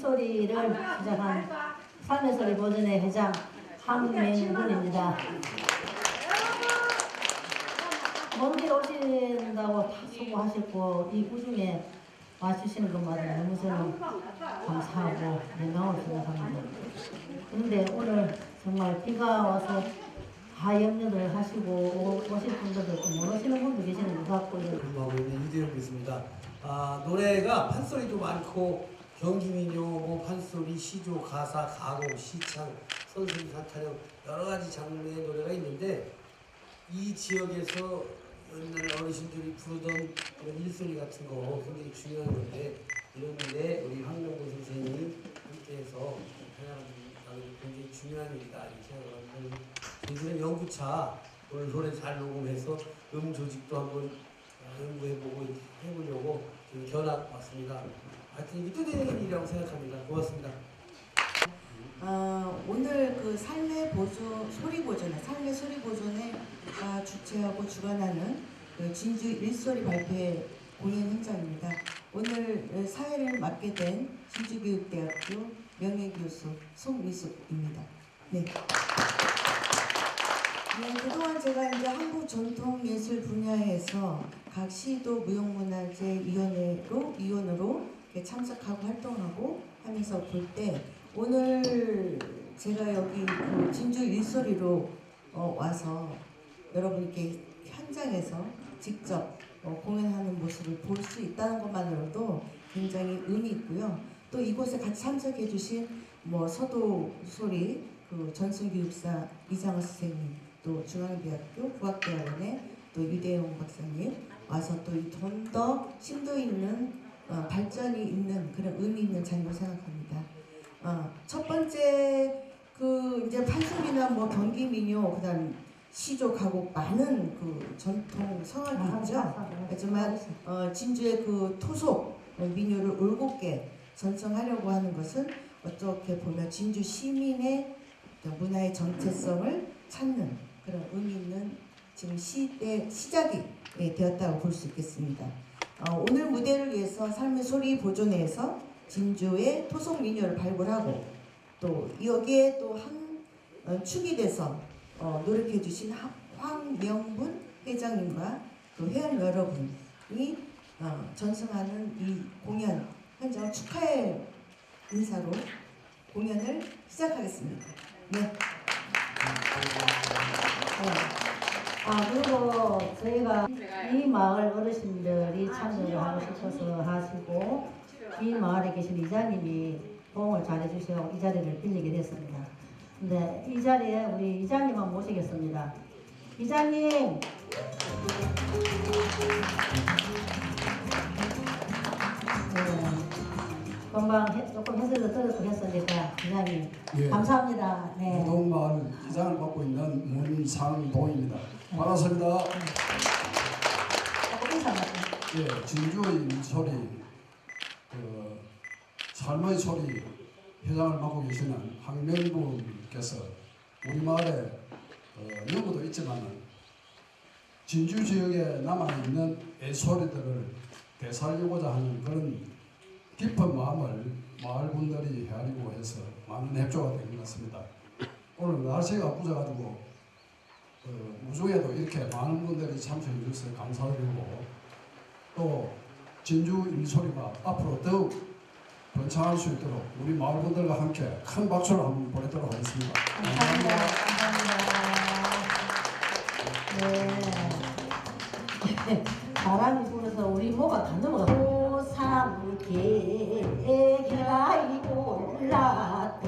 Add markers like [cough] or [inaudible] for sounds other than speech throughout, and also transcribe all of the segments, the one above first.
소리를 시작한 삶의 소리 보존의 회장 황명근입니다. 먼길 오신다고 다 수고하셨고 이 우중에 와주시는 것마다 너무 저는 감사하고 영광을 생각합니다. 그런데 오늘 정말 비가 와서 다 염려를 하시고 오- 오실 분들도 있고 못 오시는 분도 계시는 것 같고 근무하고 있는 이대영 교수입니다. 아, 노래가 판소리도 많고 경기민요, 뭐 판소리, 시조, 가사, 가곡, 시창, 선수리 사타령 여러 가지 장르의 노래가 있는데 이 지역에서 옛날 어르신들이 부르던 그런 일소리 같은 거 굉장히 중요한 건데 이런 데 우리 황명구 선생님이 함께해서 하나님 굉장히 중요한 일이다 이렇게 생각을 합니다. 저희들은 연구차 오늘 노래 잘 녹음해서 음 조직도 한번 아, 연구해보고 해보려고 견학 왔습니다. 하여튼 이게 뜻있는 일이라고 생각합니다. 고맙습니다. 어, 오늘 그 삶의 보존 소리 보존에 삶의 소리 보존에 아, 주최하고 주관하는 그 진주 일소리 발표회 공연 현장입니다. 오늘 어, 사회를 맡게 된 진주교육대학교 명예교수 송미숙입니다. 네. 네, 그동안 제가 이제 한국 전통 예술 분야에서 각 시도 무형문화재 위원회로 위원으로 참석하고 활동하고 하면서 볼 때 오늘 제가 여기 그 진주 일소리로 어, 와서 여러분께 현장에서 직접 어, 공연하는 모습을 볼 수 있다는 것만으로도 굉장히 의미 있고요. 또 이곳에 같이 참석해 주신 뭐 서도 소리 그 전순교육사 이장호 선생님 또 중앙대학교 국악대학원의 또 유대용 박사님 와서 또 좀더 심도 있는 어, 발전이 있는 그런 의미 있는 자리로 생각합니다. 어, 첫 번째 그 이제 판소리나 뭐 경기 민요 그다음 시조 가곡 많은 그 전통 성악이 있죠. 하지만 어, 진주의 그 토속 민요를 올곧게 전승하려고 하는 것은 어떻게 보면 진주 시민의 문화의 정체성을 찾는 그런 의미 있는 지금 시대 시작이 예, 되었다고 볼 수 있겠습니다. 어, 오늘 무대를 위해서 삶의 소리 보존회에서 진주의 토속 민요를 발굴하고 또 여기에 또한 어, 축이 돼서 어, 노력해 주신 하- 황명분 회장님과 또 회원 여러분이 어, 전승하는 이 공연 현장 축하의 인사로 공연을 시작하겠습니다. 네. 네. 아 그리고 저희가 이 마을 어르신들이 참여를 하고 싶어서 하시고 이 마을에 계신 이장님이 도움을 잘 해주셔서 이 자리를 빌리게 됐습니다. 근데 이 자리에 우리 이장님만 모시겠습니다. 이장님. 네. 해- 조금 해설을 들었고 했으니까 이장님 예. 감사합니다. 네. 우동마을 이장을 맡고 있는 문상동입니다. 반갑습니다. 조금 인사 말씀. 예, 진주의 소리, 그 삶의 소리 회장을 맡고 계시는 황명부께서 우리 마을에 어, 연구도 있지만 진주 지역에 남아 있는 애소리들을 되살리고자 하는 그런 깊은 마음을 마을 분들이 헤아리고 해서 많은 협조가 된 것 같습니다. 오늘 날씨가 부져가지고 어, 무중에도 이렇게 많은 분들이 참석해 주셔서 감사드리고 또 진주 일소리가 앞으로 더욱 번창할 수 있도록 우리 마을 분들과 함께 큰 박수를 한번 보내도록 하겠습니다. 감사합니다. 감사합니다. 네. [laughs] 바람이 불어서 우리 뭐가 다 넘어가. 오 삼계가 올라도록 삼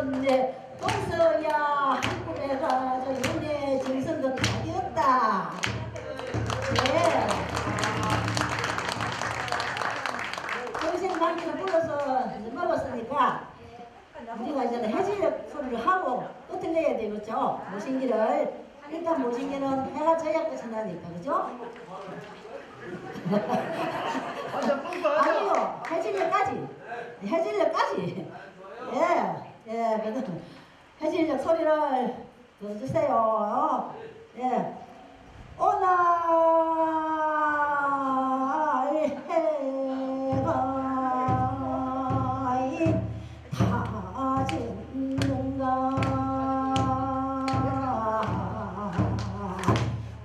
건데 동서야 한국에 가서 연애 진성도 다겼다. 네. 동생 방귀를 불러서 먹었으니까? 우리가 이제 해질 소리를 하고 끝을 내야 되겠죠? 모신기를. 일단 모신기는 해가 져야 끝이 나니까 그죠? 아니요 해질녘까지. 해질녘까지 예예 그래도 해질녘 소리를 들어주세요. 예.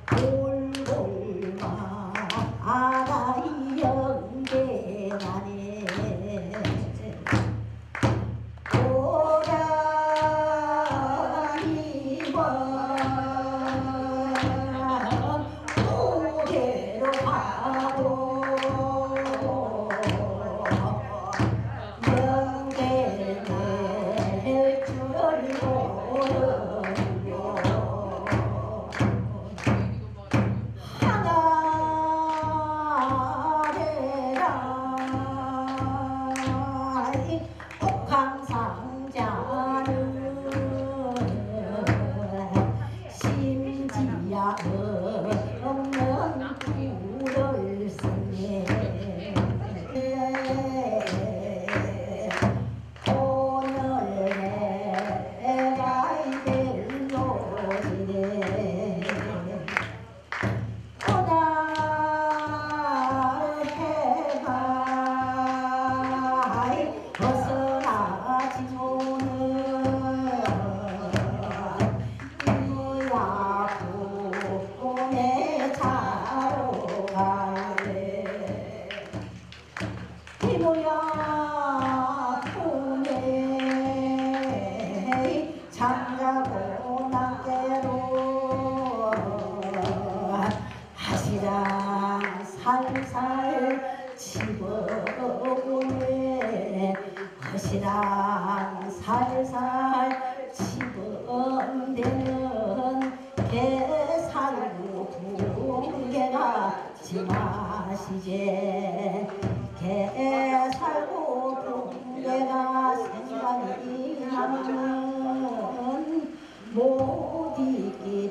골골마 아다이 연계나네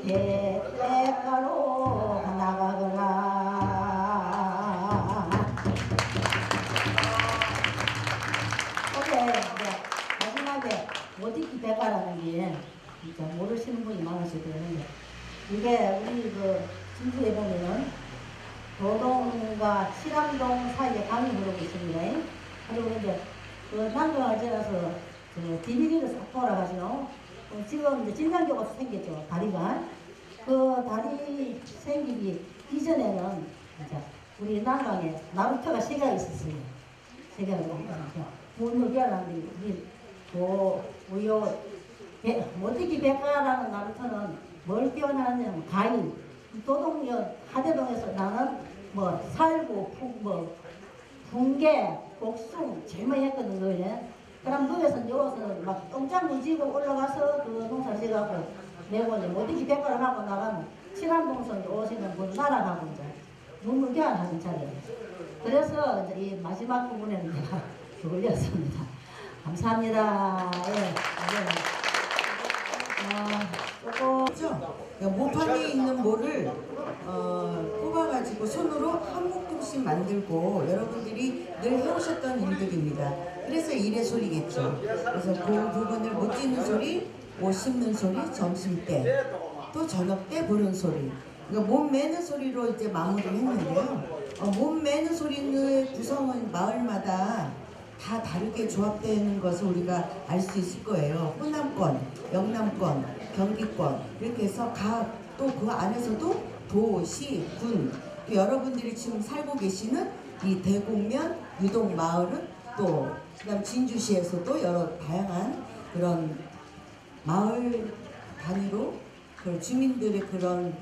잊기 대가로 나가거라. 오케이 이제 마지막에 못 잊기 대가라는 게 진짜 모르시는 분이 많으실 거예요 이게 우리 그 진주에 보면은 도동과 칠암동 사이에 강이 흐르고 있습니다. 그리고 이제 그 남동을 지나서 그 디비리를 싹 돌아가지고 어, 지금 이제 진장교가 생겼죠 다리가 그 다리 생기기 이전에는 이제 우리 남강에 나루터가 세 개가 있었어요. 세 개가 있었어요. 문을 열었는데 우리 그 우요 모티기 백가라는 나루터는 뭘 뛰어나느냐면 가인 도동역 하대동에서 나는 뭐 살구 풍, 뭐 붕괴 복숭 제일 많이 했거든 그거에 그럼 거기서 여기서 무지고 올라가서 그 농사 지어가고 내고 이제 모티기 백가를 하고 나가면 칠암동선 오시는 분 날아가고 이제 눈물 교환하는 자리에 그래서 이제 이 마지막 부분에는 [laughs] 내가 올렸습니다. 감사합니다. 예, 그죠? 그러니까 모판에 있는 모를 어, 뽑아가지고 손으로 한 묶음씩 만들고 여러분들이 늘 해오셨던 일들입니다. 그래서 일의 소리겠죠. 그래서 그 부분을 못 찢는 소리, 못 씹는 소리, 점심 때, 또 저녁 때 부른 소리. 그러니까 몸 매는 소리로 이제 마무리를 했는데요. 어, 몸 매는 소리는 구성은 마을마다 다 다르게 조합되는 것을 우리가 알 수 있을 거예요. 호남권, 영남권, 경기권 이렇게 해서 각 또 그 안에서도 도, 시, 군 또 여러분들이 지금 살고 계시는 이 대곡면 유동 마을은 또 그다음 진주시에서도 여러 다양한 그런 마을 단위로 그 주민들의 그런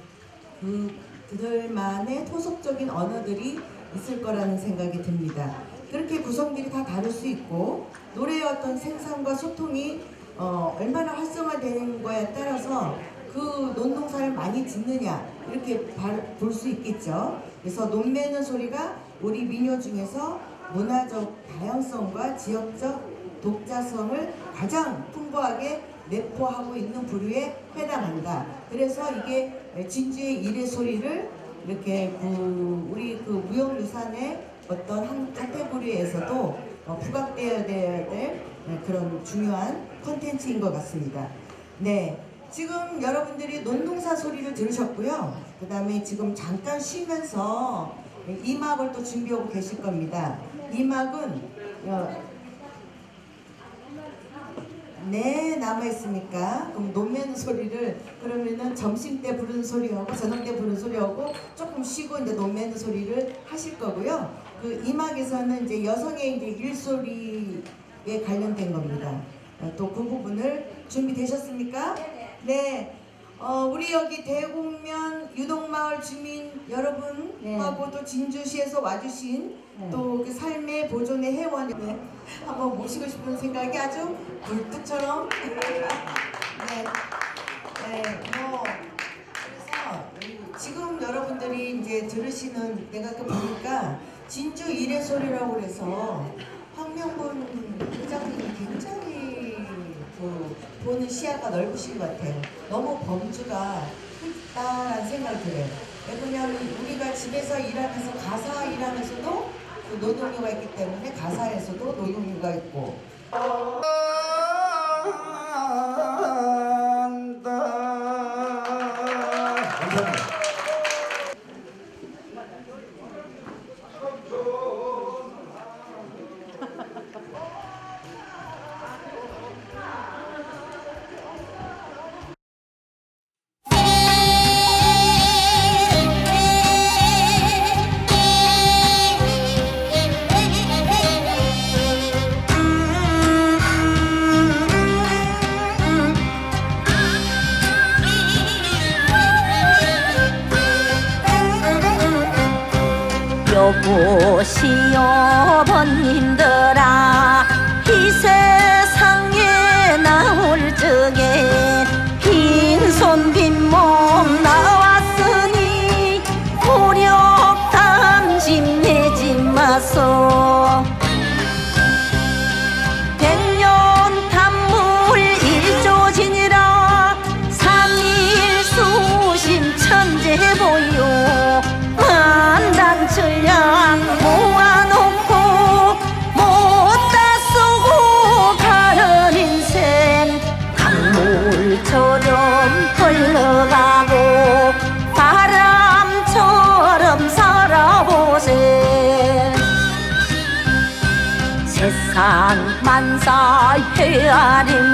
그 그들만의 토속적인 언어들이 있을 거라는 생각이 듭니다. 그렇게 구성들이 다 다를 수 있고 노래의 어떤 생산과 소통이 어, 얼마나 활성화되는 거에 따라서 그 논동사를 많이 짓느냐 이렇게 볼 수 있겠죠. 그래서 논매는 소리가 우리 민요 중에서 문화적 다양성과 지역적 독자성을 가장 풍부하게 내포하고 있는 부류에 해당한다. 그래서 이게 진주의 일의 소리를 이렇게 그 우리 그 무형유산의 어떤 한 카테고리에서도 어, 부각되어야 될 네, 그런 중요한 콘텐츠인 것 같습니다. 네. 지금 여러분들이 논동사 소리를 들으셨고요. 그 다음에 지금 잠깐 쉬면서 이 막을 또 준비하고 계실 겁니다. 이 막은 어, 네 남아 있습니까? 그럼 논매는 소리를 그러면은 점심 때 부르는 소리하고 저녁 때 부르는 소리하고 조금 쉬고 이제 논매는 소리를 하실 거고요. 그 이막에서는 이제 여성의 이제 일소리에 관련된 겁니다. 또 그 부분을 준비되셨습니까? 네. 어, 우리 여기 대곡면 유동마을 주민 여러분하고 또 진주시에서 와주신 네. 또그 삶의 보존의 회원 네. 한번 모시고 싶은 생각이 아주 불뚝처럼 [laughs] 네. 네, 뭐 그래서 지금 여러분들이 이제 들으시는 내가 그 보니까 진주 일의 소리라고 그래서 황명분 회장님이 굉장히 그 보는 시야가 넓으신 것 같아요. 너무 범주가 크다라는 생각이 들어요. 왜냐면 우리가 집에서 일하면서 가사 일하면서도 그 노동요가 있기 때문에 가사에서도 노동요가 있고 God in